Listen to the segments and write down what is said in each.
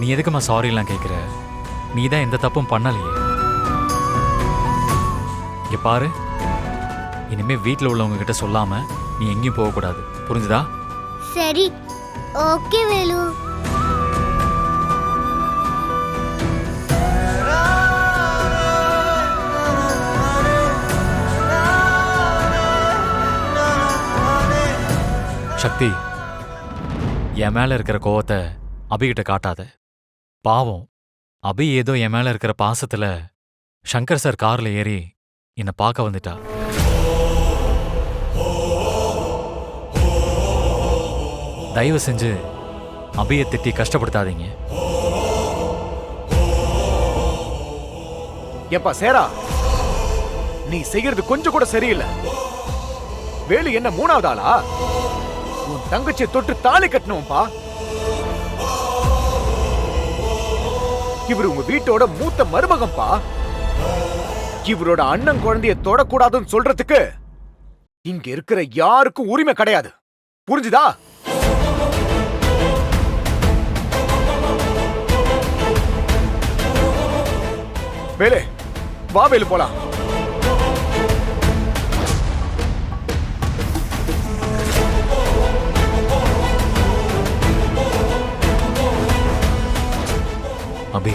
நீ எதுக்குமா சாரிலாம் கேட்குற? நீ தான் எந்த தப்பும் பண்ணலையே. இங்க பாரு. இனிமே வீட்டில் உள்ளவங்க கிட்ட சொல்லாம நீ எங்கேயும் போகக்கூடாது புரிஞ்சுதா? சரி. ஓகே வேலு. சக்தி என் மேல இருக்கிற கோவத்தை அபிகிட்ட காட்டாத. பாவம். அபி ஏதோ என் மேல இருக்கிற பாசத்துல சங்கர் சார் கார்ல ஏறி என்னை பார்க்க வந்துட்டா. தயவு செஞ்சு அபியை திட்டி கஷ்டப்படுத்தாதீங்க. ஏப்பா சேரா? நீ செய்யறது கொஞ்சம் கூட சரியில்லை. வேலு என்ன மூணாவது ஆளா? உன் தங்கச்சியை தொட்டு தாலி கட்டணும்பா இவர் உங்க வீட்டோட மூத்த மருமகம்பா இவரோட அண்ணன் குழந்தைய தொடக்கூடாதுன்னு சொல்றதுக்கு இங்க இருக்கிற யாருக்கும் உரிமை கிடையாது. புரிஞ்சுதா? வேலு வா வேலு போலாம். அபி.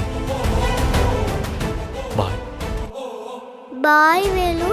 பாய் பாய் வேலு